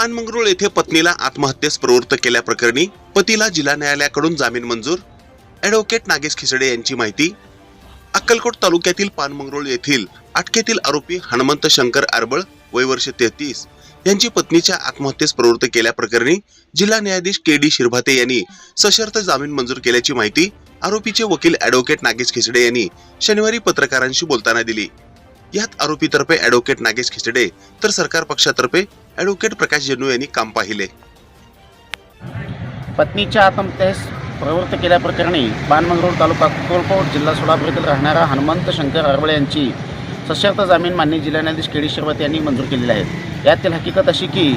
येथे पत्नीला आत्महत्येस प्रवृत्त केल्याप्रकरणी पतीला जिल्हा न्यायालयाकडून जामीन मंजूर. ॲडव्होकेट नागेश खिसडे यांची माहिती. अक्कलकोट तालुक्यातील पानमंगरुळ येथील अटकेतील आरोपी हनुमंत शंकर आरबळ वय वर्ष तेहतीस यांची पत्नीच्या आत्महत्येस प्रवृत्त केल्याप्रकरणी जिल्हा न्यायाधीश के डी शिरभाते यांनी सशर्त जामीन मंजूर केल्याची माहिती आरोपीचे वकील ॲडव्होकेट नागेश खिचडे यांनी शनिवारी पत्रकारांशी बोलताना दिली. यात आरोपीतर्फे ॲडव्होकेट नागेश खिचडे तर सरकार पक्षातर्फे ऍडव्होकेट प्रकाश जन्नू यांनी काम पाहिले. पत्नीच्या आत्महत्येस प्रवृत्त केल्याप्रकरणी पानमंगरूळ तालुका अक्कलकोट जिल्हा सोलापूर येथील राहणारा हनुमंत शंकर आरवळे यांची सशर्त जामीन मान्य जिल्हा न्यायाधीश केडी शर्वत यांनी मंजूर केलेली आहेत यातील हकीकत अशी की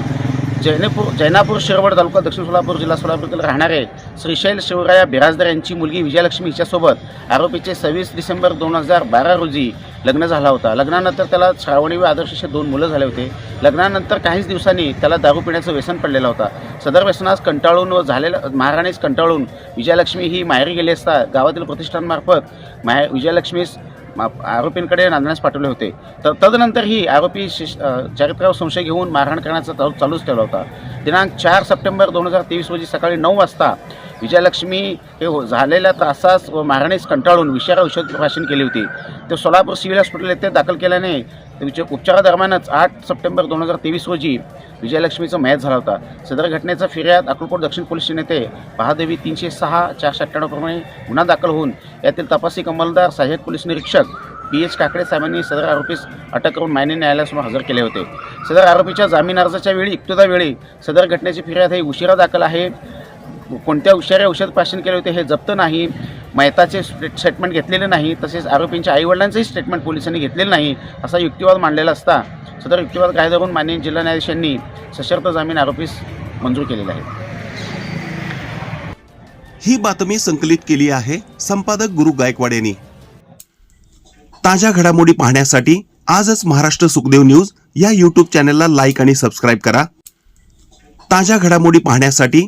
जैनपूर जैनापूर शिरवड तालुका दक्षिण सोलापूर जिल्हा सोलापूर राहणारे श्रीशैल शिवराया बिराजदार यांची मुलगी विजयालक्ष्मी हिच्यासोबत आरोपीचे सव्वीस डिसेंबर दोन हजार बारा रोजी लग्न झाला होता. लग्नानंतर त्याला श्रावणी व आदर्श असे दोन मुलं झाले होते. लग्नानंतर काहीच दिवसांनी त्याला दारू पिण्याचं व्यसन पडलेलं होता. सदर व्यसनास कंटाळून व झालेलं महाराणीस कंटाळून विजयलक्ष्मी ही माहेरी गेली असता गावातील प्रतिष्ठानमार्फत माहे विजयलक्ष्मीस आरोपींकडे नांदण्यास पाठवले होते. तर तदनंतर ही आरोपी शिश चारित्र्यावर संशय घेऊन मारहाण करण्याचा चालू चालूच ठेवला होता. दिनांक चार सप्टेंबर दोन हजार तेवीस रोजी सकाळी नऊ वाजता विजयलक्ष्मी हे हो- झालेल्या त्रासास व मारहाणीस कंटाळून विषार औषध भाषण केली होती. ते सोलापूर सिव्हिल हॉस्पिटल येथे दाखल केल्याने विचार उपचारादरम्यानच आठ सप्टेंबर दोन हजार तेवीस रोजी विजयलक्ष्मीचा मयत झाला होता. सदर घटनेचा फिर्याद अक्कलकोट दक्षिण पोलीस नेते येथे महादेवी तीनशे सहा चारशे अठ्ठ्याण्णवप्रमाणे गुन्हा दाखल होऊन यातील तपासी अंमलदार सहाय्यक पोलीस निरीक्षक पी एच काकडे साहेबांनी सदर आरोपीस अटक करून मान्य न्यायालयासमोर हजर केले होते. सदर आरोपीच्या जामीन अर्जाच्या वेळी इक्तुता वेळी सदर घटनेची फिर्याद ही उशिरा दाखल आहे. कोणत्या उशिरा औषध प्राशन केले होते हे जप्त नाही. मेहताचे स्टेटमेंट घेतलेले नाही तसेच आरोपींच्या आईवडिलांचंही स्टेटमेंट पोलिसांनी घेतलेलं नाही असा युक्तिवाद मांडलेला असता. सदर युक्तिवाद काय धरून माननीय जिल्हा न्यायाधीशांनी सशर्त जामीन आरोपीस मंजूर केलेला आहे ही बातमी संकलित केली आहे संपादक गुरु गायकवाड यांनी. ताज्या घडामोडी पाहण्यासाठी आजच महाराष्ट्र सुखदेव न्यूज या यूट्यूब चॅनलला लाईक आणि सबस्क्राईब करा. ताज्या घडामोडी पाहण्यासाठी